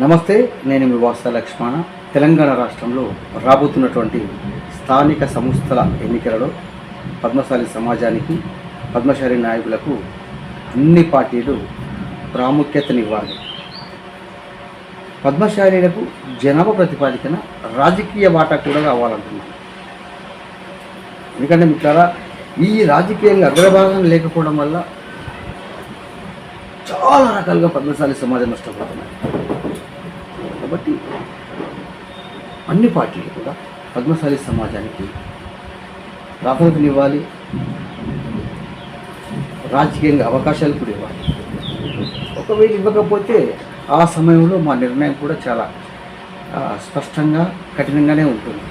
నమస్తే నేను మీ వాస లక్ష్మణ. తెలంగాణ రాష్ట్రంలో రాబోతున్నటువంటి స్థానిక సంస్థల ఎన్నికలలో పద్మశాలి సమాజానికి పద్మశాలి నాయకులకు అన్ని పార్టీలు ప్రాముఖ్యతనివ్వాలి. పద్మశాలీలకు జనాభా ప్రతిపాదికన రాజకీయ వాటా కూడా కావాలంటున్నాను ఎందుకంటే మిత్రారా ఈ రాజకీయంగా అగ్రభాగం లేకపోవడం వల్ల చాలా రకాలుగా పద్మశాలి సమాజం నష్టపోతున్నారు. కాబట్టి అన్ని పార్టీలు కూడా పద్మశాలి సమాజానికి ప్రాధాన్యతనివ్వాలి రాజకీయంగా అవకాశాలు కూడా ఇవ్వాలి. ఒకవేళ ఇవ్వకపోతే ఆ సమయంలో మా నిర్ణయం కూడా చాలా స్పష్టంగా కఠినంగానే ఉంటుంది.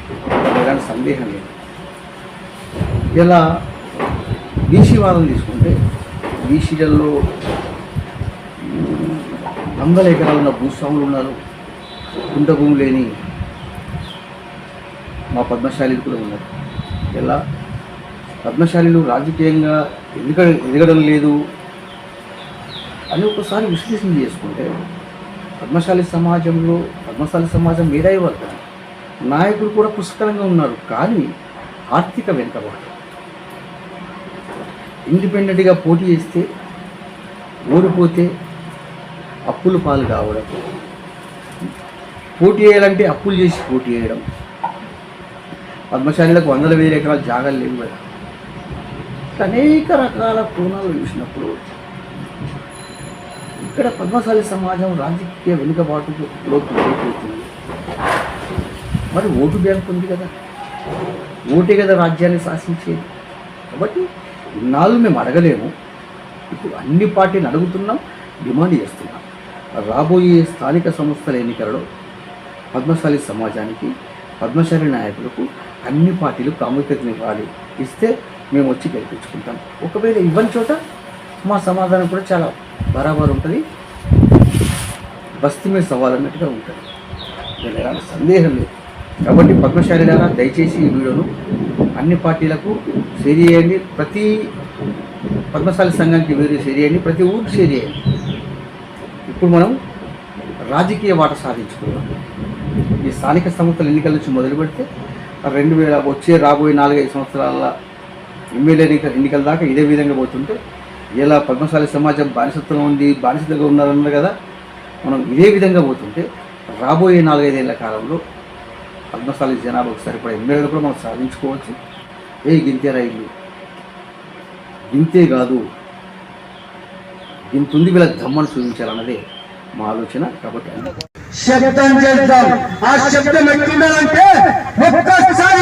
ఎలాంటి సందేహం లేదు. ఇలా బీసీ వాదం తీసుకుంటే బీసీలలో వందల ఎకరాలున్న భూస్వాములు ఉన్నారు. కుంటభూమి లేని మా పద్మశాలీలు కూడా ఉన్నారు. ఎలా? పద్మశాలీలు రాజకీయంగా ఎదుగ ఎదగడం లేదు అని ఒకసారి విశ్లేషణ చేసుకుంటే పద్మశాలి సమాజంలో పద్మశాలి సమాజం మేధావి వర్గం నాయకులు కూడా పుష్కలంగా ఉన్నారు కానీ ఆర్థిక వెనుకబాటు. ఇండిపెండెంట్గా పోటీ చేస్తే ఓడిపోతే అప్పులు పాలు కావడం పోటీ చేయాలంటే అప్పులు చేసి పోటీ చేయడం. పద్మశాలిలకు వందల వేల ఎకరాల జాగాలు లేవు కదా. అనేక రకాల కోణాలు చూసినప్పుడు ఇక్కడ పద్మశాలి సమాజం రాజకీయ వెనుకబాటుకు లోపు మరి ఓటు బ్యాంక్ ఉంది కదా. ఓటే కదా రాజ్యాన్ని శాసించేది. కాబట్టి ఇన్నాళ్ళు మేము అడగలేము. ఇప్పుడు అన్ని పార్టీలు అడుగుతున్నాం డిమాండ్ చేస్తున్నాం. రాబోయే స్థానిక సంస్థల ఎన్నికలలో పద్మశాలి సమాజానికి పద్మశాలి నాయకులకు అన్ని పార్టీలు ప్రాముఖ్యతనివ్వాలి ఇస్తే మేము వచ్చి గెలిపించుకుంటాం. ఒకవేళ ఇవ్వని చోట మా సమాధానం కూడా చాలా బరాబర్ ఉంటుంది. బస్తీ మీద సవాల్ అన్నట్టుగా ఉంటుంది. దీనిలో ఎలాంటి సందేహం లేదు. కాబట్టి పద్మశాలి ద్వారా దయచేసి ఈ వీడియోను అన్ని పార్టీలకు షేర్ చేయండి. ప్రతి పద్మశాలి సంఘానికి వీడియో షేర్ చేయండి. ప్రతి ఊరికి షేర్ చేయండి. ఇప్పుడు మనం రాజకీయ వాట సాధించుకున్నాం ఈ స్థానిక సంస్థల ఎన్నికల నుంచి మొదలు పెడితే రెండు వేల వచ్చే రాబోయే నాలుగైదు సంవత్సరాల ఎమ్మెల్యే ఎన్నికల దాకా ఇదే విధంగా పోతుంటే ఇలా పద్మశాలి సమాజం బానిసత్వం ఉంది బానిసతగా ఉన్నారన్నారు కదా మనం ఇదే విధంగా పోతుంటే రాబోయే నాలుగైదేళ్ళ కాలంలో పద్మశాలి జనాభాకు సరిపడే ఎమ్మెల్యేలు కూడా మనం సాధించుకోవచ్చు. ఏ గింతే రైలు గింతే కాదు. ఇంతుంది వీళ్ళ దమ్మను చూపించాలన్నదే మా ఆలోచన కాబట్టి శబ్దం చేద్దాం. ఆ శబ్దం ఎట్లుండాలంటే ఒక్కసారి